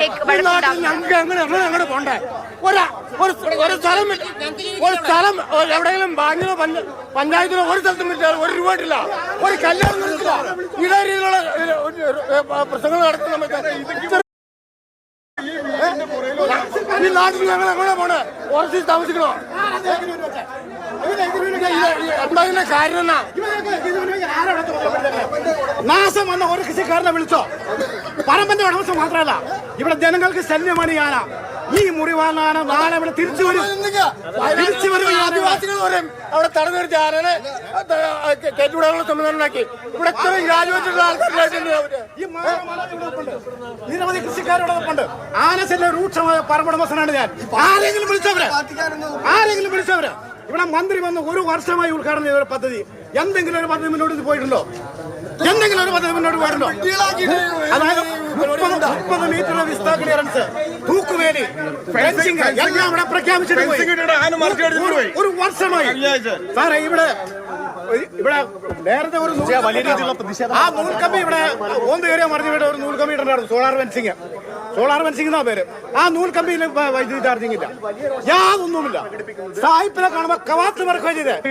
ഈ നാട്ടിൽ ഞങ്ങൾക്ക് എങ്ങനെ ഞങ്ങളുടെ പോണ്ടേ? ഒരാ ഒരു ഒരു സ്ഥലം ഒരു സ്ഥലം ഒരു എവിടെയെങ്കിലും ബാങ്കിലോ പഞ്ച- പഞ്ചായത്തിലോ ഒരു സ്ഥലത്തും വിറ്റാൽ ഒരു രൂപ ഇട്ടില്ല ഒരു കല്യാണം നടത്തില്ല ഇതേ രീതിയിലുള്ള പ്രശ്നങ്ങൾ നടക്കുന്ന സമയത്ത് ഈ നാട്ടിൽ ഞങ്ങൾ എങ്ങനെ പോണേ? ഓർച്ചിൽ താമസിക്കണോ? കാര്യം എന്നാ? നാശം വന്ന ഒരു കൃഷിക്കാരനെ വിളിച്ചോ? പറമ്പന്റെ ഉടമസ്ഥ മാത്രമല്ല. ഇവിടെ ജനങ്ങൾക്ക് ശല്യമാണ് ഈ ആന. ഈ നാളെ ഇവിടെ തിരിച്ചു വരും. തിരിച്ചു വരും ആദിവാസികൾ പറയും അവിടെ തടഞ്ഞു നിർത്തി ആനനെ കയറ്റുവിടാനുള്ള സംവിധാനമാക്കി. ഇവിടെ ഇത്രയും രാജിവെച്ചിട്ടുള്ള ആൾക്കാരിലായിട്ടുണ്ട്. നിരവധി കൃഷിക്കാരോടൊപ്പമുണ്ട്. ആനശല്യം രൂക്ഷമായ പറമ്പുടമസ്ഥനാണ് ഞാൻ. ആരെങ്കിലും വിളിച്ചവര്? ആരെങ്കിലും വിളിച്ചവര്? ഇവിടെ മന്ത്രി വന്ന് ഒരു വർഷമായി ഉദ്ഘാടനം ചെയ്ത പദ്ധതി. എന്തെങ്കിലും ഒരു പദ്ധതി മുന്നോട്ട് പോയിട്ടുണ്ടോ? എന്തെങ്കിലും ഒരു പദ്ധതി മുന്നോട്ട് പോയിട്ടുണ്ടോ അതായത് മുപ്പത് മുപ്പത് മീറ്റർ വിസ്ത ക്ലിയറൻസ് തൂക്കുവേലി ഫെൻസിംഗ് എല്ലാം ഇവിടെ പ്രഖ്യാപിച്ചിട്ട് പോയി. ഒരു- വർഷമായി. സാറേ ഇവിടെ ഇവിടെ നേരത്തെ ഒരു നൂൽ- വലിയ രീതിയിലുള്ള പ്രതിഷേധം ആ നൂൽക്കമ്പി ഇവിടെ ഓന്ത് കയറിയ മറിഞ്ഞു ഇവിടെ ഒരു നൂൽക്കമ്പി ഉണ്ടായിരുന്നു സോളാർ ഫെൻസിങ് സോളാർ ഫെൻസിംഗ് എന്നാ പേര്. ആ നൂൽ കമ്പിയിൽ വൈദ്യുതി ചാർജിംഗ് ഇല്ല യാതൊന്നുമില്ല. സായിപ്പിനെ കാണുമ്പോ കവാത്ത്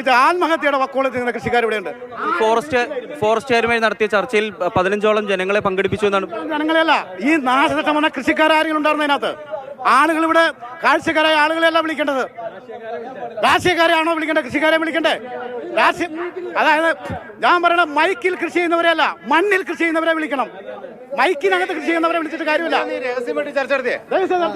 ഇത് ആത്മഹത്യയുടെ വക്കോളത്തിൽ നിന്ന് കൃഷിക്കാർ ഇവിടെയുണ്ട്. ഫോറസ്റ്റ് ഫോറസ്റ്റുകാരുമായി നടത്തിയ ചർച്ചയിൽ പതിനഞ്ചോളം ജനങ്ങളെ പങ്കെടുപ്പിച്ചു എന്നാണ്. ജനങ്ങളെയല്ല ഈ നാശനഷ്ടം വന്ന കൃഷിക്കാരെങ്കിലും ഉണ്ടായിരുന്നു അതിനകത്ത്. ആളുകൾ ഇവിടെ കാഴ്ചക്കാരായ ആളുകളെല്ലാം വിളിക്കേണ്ടത്. രാഷ്ട്രീയക്കാരെയാണോ വിളിക്കേണ്ടത്? കൃഷിക്കാരെ വിളിക്കണ്ടേ? രാഷ്ട്രീയ അതായത് ഞാൻ പറയണ മൈക്കിൽ കൃഷി ചെയ്യുന്നവരെയല്ല മണ്ണിൽ കൃഷി ചെയ്യുന്നവരെ വിളിക്കണം. മൈക്കിനകത്ത് കൃഷി ചെയ്യുന്നവരെ വിളിച്ചിട്ട് കാര്യമില്ല. രഹസ്യമായിട്ട് ചർച്ച നടത്തിയേ?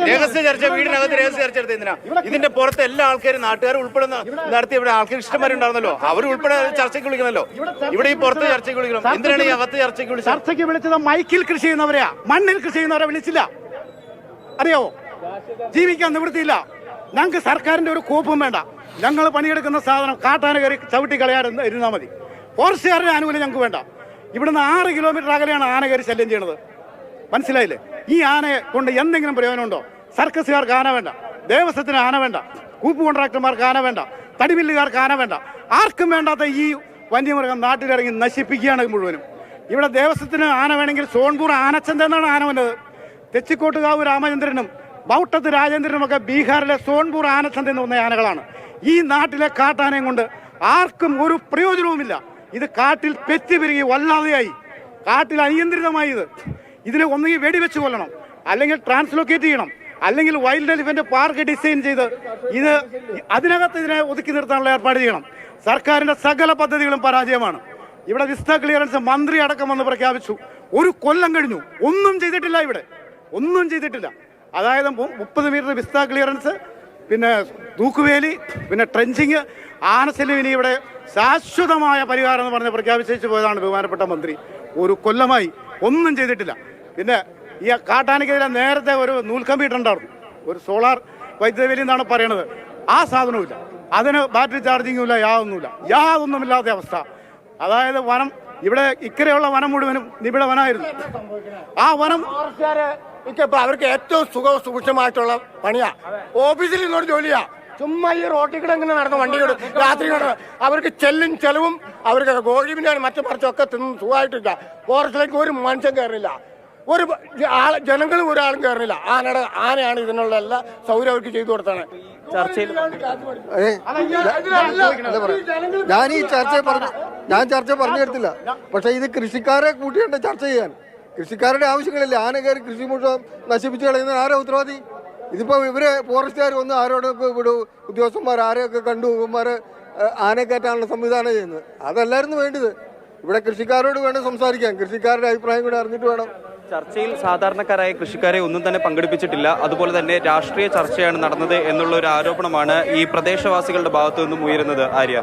രഹസ്യ ചർച്ച വീടിനകത്ത് രഹസ്യ ചർച്ച നടത്തി എന്തിനാ ഇതിന്റെ പുറത്ത് എല്ലാ ആൾക്കാരും നാട്ടുകാർ ഉൾപ്പെടെ ന- നടത്തി ഇവിടെ ആൾക്കാർ ഇഷ്ടമാരുണ്ടാവുന്നല്ലോ അവർ ഉൾപ്പെടെ ചർച്ചയ്ക്ക് വിളിക്കണല്ലോ ഇവിടെ ഈ പുറത്ത് ചർച്ചയ്ക്ക് വിളിക്കണം എന്തിനാണ് ഈ അകത്ത് ചർച്ചയ്ക്ക് വിളിച്ചത്? ചർച്ചയ്ക്ക് വിളിച്ചത് മൈക്കിൽ കൃഷി ചെയ്യുന്നവരെയാ. മണ്ണിൽ കൃഷി ചെയ്യുന്നവരെ വിളിച്ചില്ല. അറിയോ ജീവിക്കാൻ നിവൃത്തിയില്ല. ഞങ്ങൾക്ക് സർക്കാരിന്റെ ഒരു കോപ്പും വേണ്ട. ഞങ്ങൾ പണിയെടുക്കുന്ന സാധനം കാട്ടാന കയറി ചവിട്ടി കളയാൻ ഇരുന്നാൽ മതി. ഫോറസ്റ്റുകാരുടെ ആനുകൂല്യം ഞങ്ങൾക്ക് വേണ്ട. ഇവിടുന്ന് ആറ് കിലോമീറ്റർ അകലെയാണ് ആന കയറി ശല്യം ചെയ്യണത്. മനസ്സിലായില്ലേ? ഈ ആനയെ കൊണ്ട് എന്തെങ്കിലും പ്രയോജനമുണ്ടോ? സർക്കസുകാർക്ക് ആന വേണ്ട ദേവസ്വത്തിന് ആന വേണ്ട കൂപ്പ് കോൺട്രാക്ടർമാർക്ക് ആന വേണ്ട തടിമില്ലുകാർക്ക് ആന വേണ്ട. ആർക്കും വേണ്ടാത്ത ഈ വന്യമൃഗം നാട്ടിലിറങ്ങി നശിപ്പിക്കുകയാണ് മുഴുവനും. ഇവിടെ ദേവസ്വത്തിന് ആന വേണമെങ്കിൽ സോൺപൂർ ആനച്ചന്ത എന്നാണ് ആന വന്നത്. തെച്ചിക്കോട്ടുകാവ് രാമചന്ദ്രനും ബൗട്ടത്ത് രാജേന്ദ്രനും ഒക്കെ ബീഹാറിലെ സോൺപൂർ ആനച്ചന്ത എന്ന് പറഞ്ഞ ആനകളാണ്. ഈ നാട്ടിലെ കാട്ടാനയും കൊണ്ട് ആർക്കും ഒരു പ്രയോജനവുമില്ല. ഇത് കാട്ടിൽ പെറ്റി പെരുകി വല്ലാതെയായി. കാട്ടിൽ അനിയന്ത്രിതമായി ഇത് ഇതിനെ ഒന്നുകിൽ വെടിവെച്ച് കൊല്ലണം അല്ലെങ്കിൽ ട്രാൻസ്ലോക്കേറ്റ് ചെയ്യണം അല്ലെങ്കിൽ വൈൽഡ് എലിഫന്റ് പാർക്ക് ഡിസൈൻ ചെയ്ത് ഇത് അതിനകത്ത് ഇതിനെ ഒതുക്കി നിർത്താനുള്ള ഏർപ്പാട് ചെയ്യണം. സർക്കാരിന്റെ സകല പദ്ധതികളും പരാജയമാണ്. ഇവിടെ വിസ്ത ക്ലിയറൻസ് മന്ത്രി അടക്കം വന്ന് പ്രഖ്യാപിച്ചു. ഒരു കൊല്ലം കഴിഞ്ഞു. ഒന്നും ചെയ്തിട്ടില്ല ഇവിടെ. ഒന്നും ചെയ്തിട്ടില്ല. അതായത് മുപ്പത് മീറ്റർ വിസ്ത ക്ലിയറൻസ് പിന്നെ തൂക്കുവേലി പിന്നെ ട്രെഞ്ചിങ് ആനശല്യം ഇവിടെ ശാശ്വതമായ പരിഹാരം എന്ന് പറഞ്ഞ് പ്രഖ്യാപിച്ചു പോയതാണ് ബഹുമാനപ്പെട്ട മന്ത്രി. ഒരു കൊല്ലമായി ഒന്നും ചെയ്തിട്ടില്ല. പിന്നെ ഈ കാട്ടാനയ്ക്കെതിരെ നേരത്തെ ഒരു നൂൽക്കമ്പിട്ടുണ്ടായിരുന്നു ഒരു സോളാർ വൈദ്യുതി എന്നാണ് പറയണത്. ആ സാധനവുമില്ല. അതിന് ബാറ്ററി ചാർജിങ്ങും ഇല്ല യാതൊന്നുമില്ല. യാതൊന്നുമില്ലാത്ത അവസ്ഥ. അതായത് വനം ഇവിടെ ഇക്കരെയുള്ള വനം മുഴുവനും നിബിഡ വനമായിരുന്നു ആ വനം ഇപ്പൊ അവർക്ക് ഏറ്റവും സുഖ സുഭിക്ഷമായിട്ടുള്ള പണിയാ. ഓഫീസിൽ നിന്നൊരു ജോലിയാ. ചുമ്മാ ഈ റോട്ടിൽ കൂടെ ഇങ്ങനെ നടന്ന വണ്ടി കൂടെ രാത്രി നടന്ന് അവർക്ക് ചെല്ലും ചെലവും അവർക്ക് ഗോഴിമിനാണ് മറ്റു പറിച്ചൊക്കെ തിന്ന് സുഖമായിട്ടില്ല. ഫോറസ്റ്റിലേക്ക് ഒരു മനുഷ്യൻ കയറില്ല ഒരു ആൾ ജനങ്ങളും ഒരാളും കയറില്ല ആനയുടെ ആനയാണ് ഇതിനുള്ള എല്ലാ സൗകര്യം അവർക്ക് ചെയ്തു കൊടുത്താണ് ചർച്ചയിൽ ഞാൻ ഈ ചർച്ച പറഞ്ഞു ഞാൻ ചർച്ച പറഞ്ഞു തരത്തില്ല പക്ഷെ ഇത് കൃഷിക്കാരെ കൂട്ടിയുണ്ട് ചർച്ച ചെയ്യാൻ. കൃഷിക്കാരുടെ ആവശ്യങ്ങളില്ല. ആന കയറി കൃഷി മുഴുവൻ നശിപ്പിച്ചു കളയുന്ന ആരാ ഉത്തരവാദി? ഇതിപ്പോ ഇവർ ഫോറസ്റ്റുകാർ വന്ന് ആരോടൊക്കെ ഇവിടെ ഉദ്യോഗസ്ഥന്മാർ ആരെയൊക്കെ കണ്ടു? ഇവന്മാര് ആനയെ കയറ്റാനുള്ള സംവിധാനം ചെയ്യുന്നത്. അതല്ലായിരുന്നു വേണ്ടത്. ഇവിടെ കൃഷിക്കാരോട് വേണം സംസാരിക്കാൻ. കൃഷിക്കാരുടെ അഭിപ്രായം കൂടെ അറിഞ്ഞിട്ട് വേണം. ചർച്ചയിൽ സാധാരണക്കാരായ കൃഷിക്കാരെ ഒന്നും തന്നെ പങ്കെടുപ്പിച്ചിട്ടില്ല. അതുപോലെ തന്നെ രാഷ്ട്രീയ ചർച്ചയാണ് നടന്നത് എന്നുള്ള ഒരു ആരോപണമാണ് ഈ പ്രദേശവാസികളുടെ ഭാഗത്തു നിന്നും ഉയരുന്നത് ആര്യ.